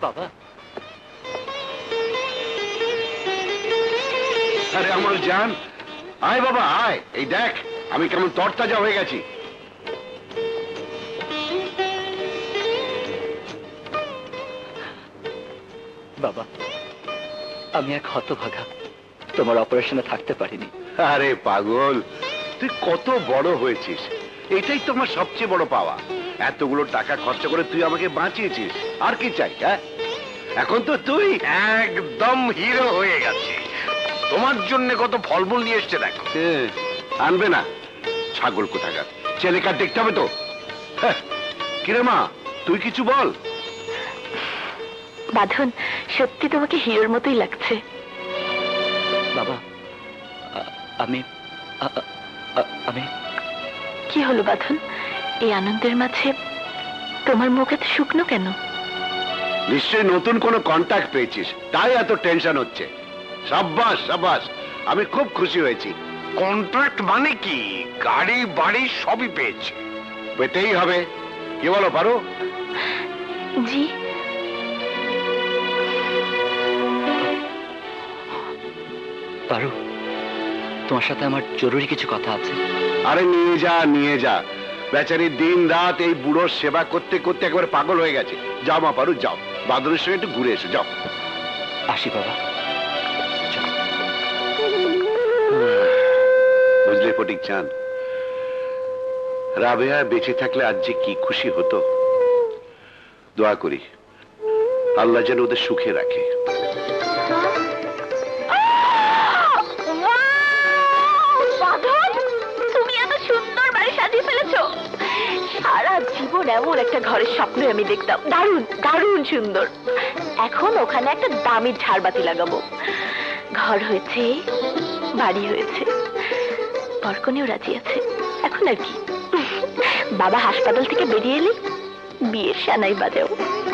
বাবা। আরে আমার জান। আয় বাবা আয়। এই দেখ আমি কেমন তরতাজা হয়ে গেছি। বাবা আমি এক হতভাগা। তোমার অপারেশনে থাকতে পারিনি। আরে পাগল তুই কত বড় হয়েছিস। এটাই তোমার সবচেয়ে বড় পাওয়া। এতগুলো টাকা খরচা করে তুই আমাকে বাঁচিয়েছিস। আর কি চাই হ্যাঁ? এখন তো তুই একদম হিরো হয়ে গেছে তোমার জন্য কত ফলমূল নিয়ে এসছে দেখো। আনবে না। ছাগল কোথাকার? ছেলেকার দেখতে হবে তো? হ্যাঁ, কিরে মা তুই কিছু বল। বাঁধন সত্যি তোমাকে হিরোর মতোই লাগছে। বাবা আমি আমি কি হলো বাঁধন? এই আনন্দের মাঝে তোমার মুখ এত শুকনো কেন? নিশ্চয়ই নতুন কোনো কন্ট্যাক্ট পেয়েছিস। তাই এত টেনশন হচ্ছে। সাব্বাস সাব্বাস আমি খুব খুশি হয়েছি। কন্ট্রাক্ট মানে কি? গাড়ি বাড়ি সবই পেয়েছে। পেতেই হবে। কি বলো পারো? জি। পারু তোমার সাথে আমার জরুরি কিছু কথা আছে। আরে নিয়ে যা নিয়ে যা। বেচারি দিন রাত এই বুড়োর সেবা করতে করতে একবার পাগল হয়ে গেছে। যাও মা পারু যাও। বাদরের সঙ্গে একটু ঘুরে এসো যাও। আসি বাবা। বুঝলে ফটিক চান রাবেয়া বেঁচে থাকলে আজ যে কি খুশি হতো। দোয়া করি আল্লাহ যেন ওদের সুখে রাখে। এমন একটা ঘরের স্বপ্ন আমি দেখতাম। দারুণ দারুণ সুন্দর। এখন ওখানে একটা দামি ঝাড়বাতি লাগাবো। ঘর হয়েছে, বাড়ি হয়েছে। বরকনেও রাজি আছে। এখন আর কি? বাবা হাসপাতাল থেকে বেরিয়ে এলে বিয়ের সানাই বাজাও